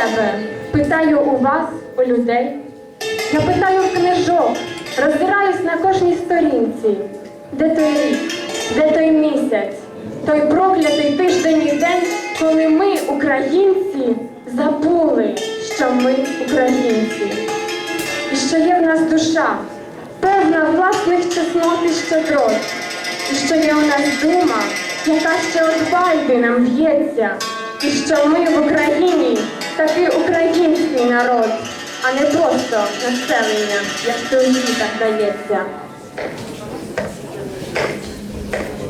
себе, питаю у вас, у людей. Я питаю в книжок, роззираюсь на кожній сторінці. Де той рік, де той місяць, той проклятий тиждень і день, коли ми, українці, забули, що ми українці. І що є в нас душа, певна власних чеснот і щедрот, і що є у нас дума, яка ще от байди нам б'ється, і що ми в Україні а не просто населення, як це у світах дається.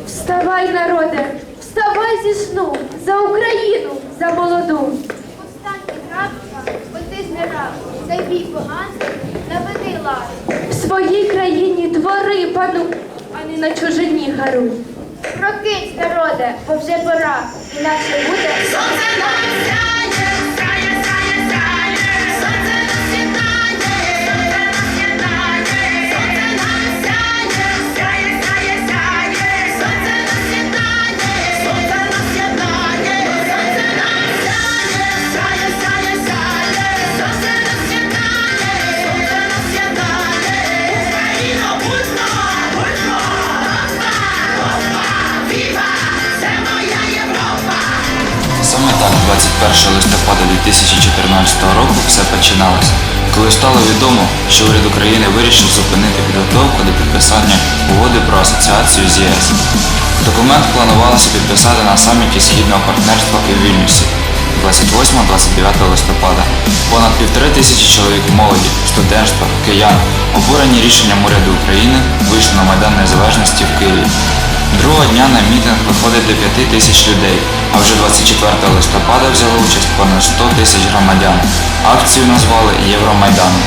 Вставай, народе, вставай зі сну за Україну, за молоду. Повстань крапка, бо ти з раб, забій поганство, наведи лад. В своїй країні твори пану, а не на чужині гаруй. Прокинь, народе, бо вже пора, інакше буде Сонце нам коли стало відомо, що уряд України вирішив зупинити підготовку до підписання угоди про асоціацію з ЄС. Документ планувалося підписати на саміті Східного партнерства у Вільнюсі 28-29 листопада. Понад півтори тисячі чоловік молоді, студентства, киян, обурені рішенням уряду України, вийшли на Майдан Незалежності в Києві. Другого дня на мітинг виходить до 5 тисяч людей, а вже 24 листопада взяли участь понад 100 тисяч громадян. Акцію назвали Євромайданом.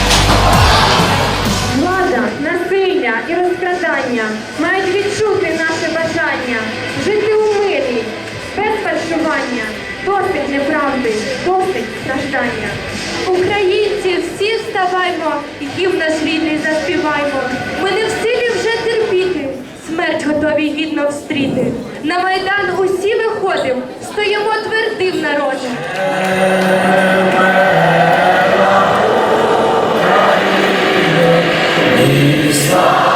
Гідно встріти. На майдан усі виходимо, стоїмо твердим народом. Сьогодні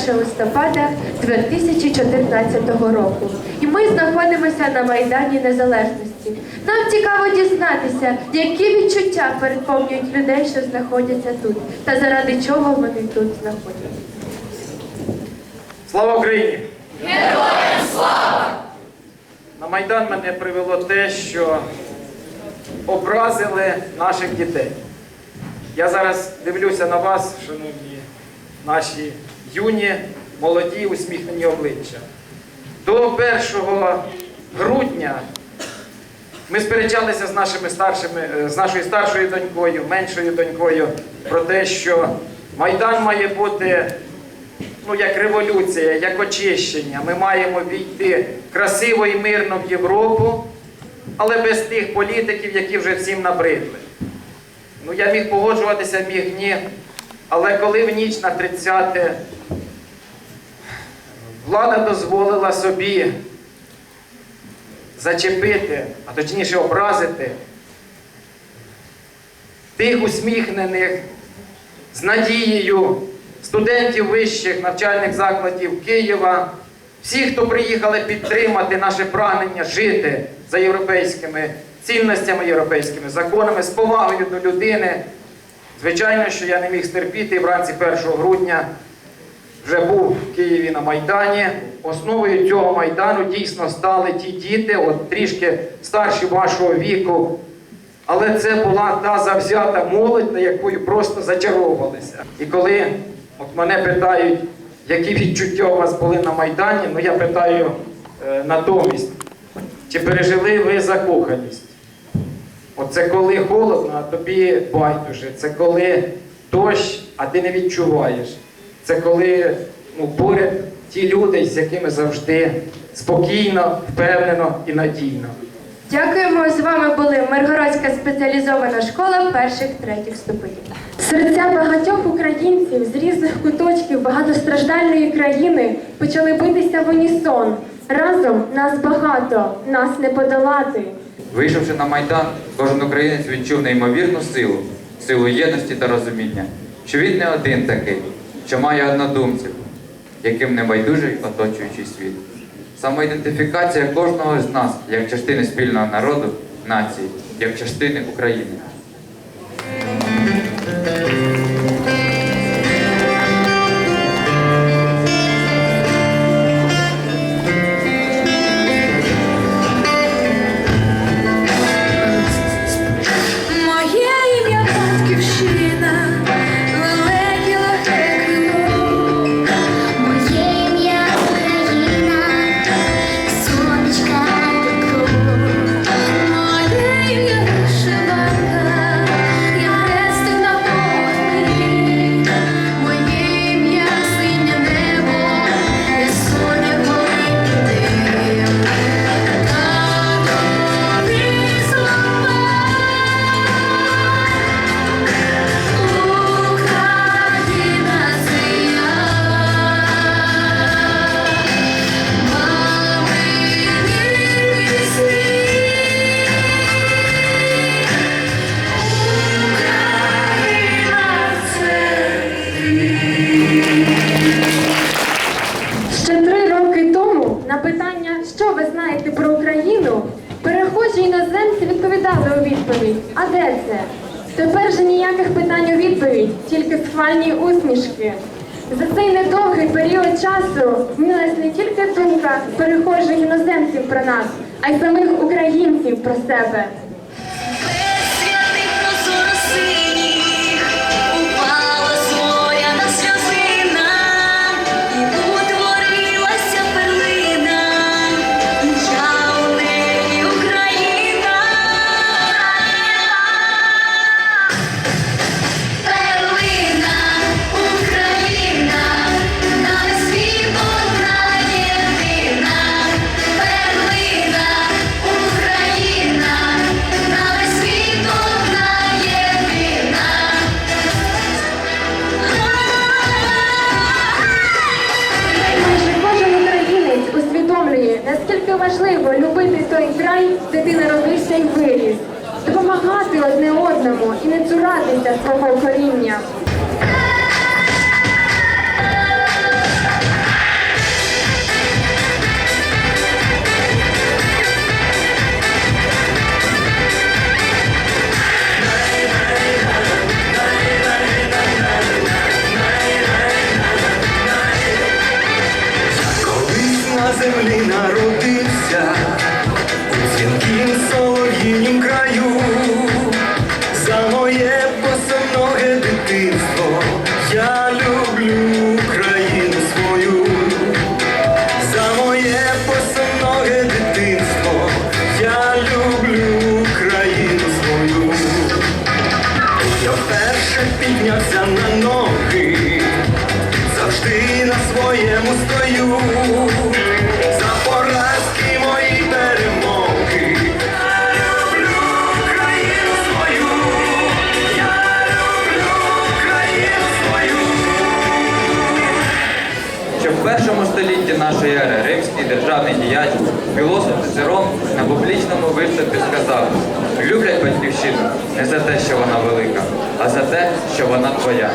21 листопада 2014 року. І ми знаходимося на Майдані Незалежності. Нам цікаво дізнатися, які відчуття переповнюють людей, що знаходяться тут, та заради чого вони тут знаходяться. Слава Україні! Героям слава! На Майдан мене привело те, що образили наших дітей. Я зараз дивлюся на вас, шановні наші юні, молоді, усміхнені обличчя. До 1 грудня ми сперечалися з нашими старшими, е, з нашою старшою донькою, меншою донькою про те, що Майдан має бути ну, як революція, як очищення. Ми маємо війти красиво і мирно в Європу, але без тих політиків, які вже всім набридли. Ну, я міг погоджуватися, міг ні. Але коли в ніч на 30 влада дозволила собі зачепити, а точніше образити тих усміхнених з надією студентів вищих навчальних закладів Києва, всі, хто приїхали підтримати наше прагнення жити за європейськими цінностями, європейськими законами, з повагою до людини. Звичайно, що я не міг стерпіти і вранці 1 грудня вже був в Києві на Майдані. Основою цього майдану дійсно стали ті діти, от трішки старші вашого віку. Але це була та завзята молодь, на якою просто зачаровувалися. І коли от мене питають, які відчуття у вас були на Майдані, ну я питаю е, натомість, чи пережили ви закоханість? Оце коли холодно, а тобі байдуже. Це коли дощ, а ти не відчуваєш. Це коли ну, поряд ті люди, з якими завжди спокійно, впевнено і надійно. Дякуємо. З вами були Миргородська спеціалізована школа перших третіх ступенів. Серця багатьох українців з різних куточків багатостраждальної країни почали битися в унісон. Разом нас багато, нас не подолати. Вийшовши на Майдан, кожен українець відчув неймовірну силу, силу єдності та розуміння, що він не один такий, що має однодумців, яким не байдужий оточуючий світ. Самоідентифікація кожного з нас як частини спільного народу, нації, як частини України. Перехожих іноземців про нас, а й самих українців про себе. Своєму стою, за поразки мої перемоги. Люблю Україну свою, я люблю Україну свою. Що в першому столітті нашої ери римський державний діяч, філософ Цицерон на публічному виступі сказав: люблять батьківщину не за те, що вона велика, а за те, що вона твоя.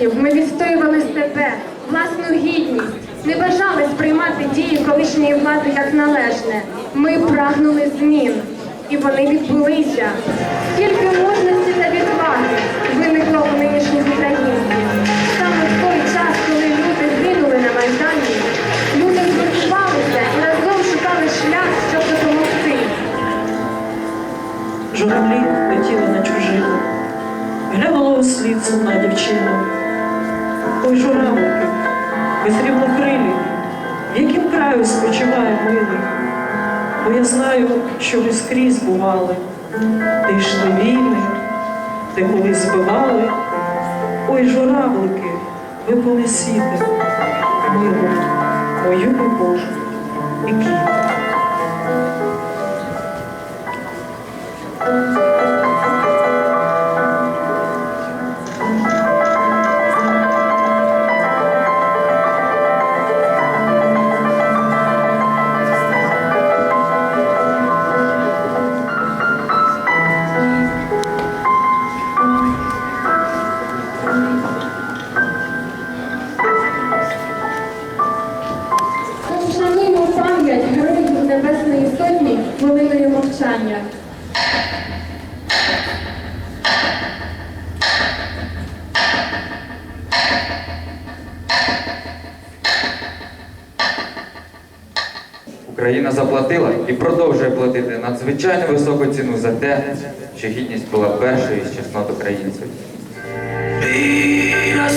Років ми відстоювали себе, власну гідність, не бажали сприймати дії колишньої влади як належне. Ми прагнули змін, і вони відбулися. Скільки мужності та відваги виникло у нинішніх українців. Саме в той час, коли люди згинули на Майдані, люди згуртувалися і разом шукали шлях, щоб допомогти. Журавлі летіли на чужину, глянула у слід сумна дівчина. Ой, журавлики, ви срібнокрилі, в яким краю спочиває милий? Бо я знаю, що ви скрізь бували, де йшли війни, де коли збивали. Ой, журавлики, ви понесіте милу, мою любов і квіти. Україна заплатила і продовжує платити надзвичайно високу ціну за те, що гідність була першою з чеснот українців. І на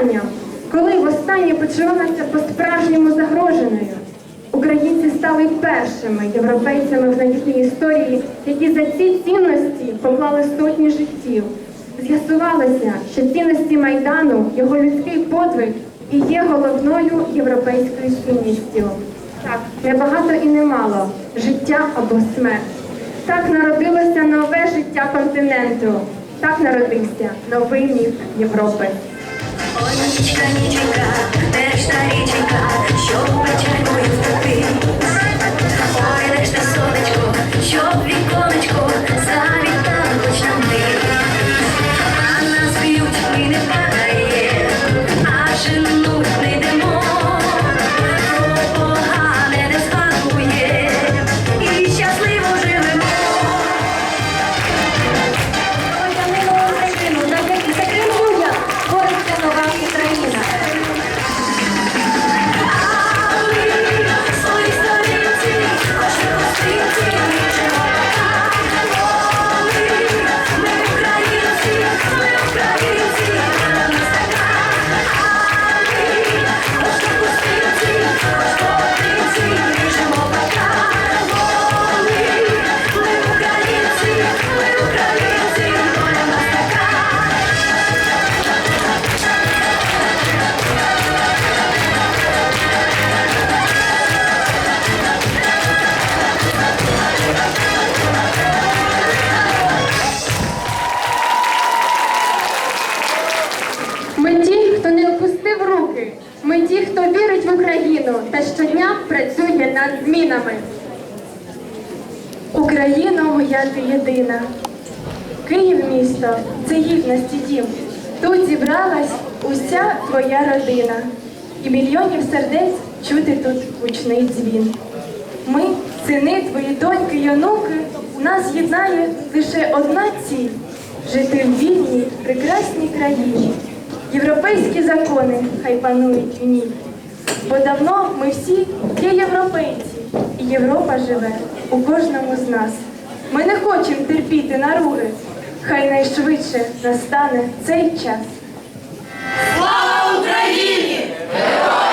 цим питанням? Коли востаннє почувалася по-справжньому загроженою? Українці стали першими європейцями в новітній історії, які за ці цінності поклали сотні життів. З'ясувалося, що цінності Майдану, його людський подвиг і є головною європейською цінністю. Так, небагато і немало життя або смерть. Так народилося нове життя континенту. Так народився новий міф Європи. Ой, нічка, ніченька, де змінами. Ти єдина, Київ місто це гідності дім. Тут зібралась уся твоя родина, і мільйонів сердець чути тут гучний дзвін. Ми, сини, твої доньки й онуки, нас єднає лише одна ціль жити в вільній, прекрасній країні. Європейські закони хай панують в ній. Бо давно ми всі є європейці, і Європа живе у кожному з нас. Ми не хочемо терпіти наруги, хай найшвидше настане цей час. Слава Україні! Героям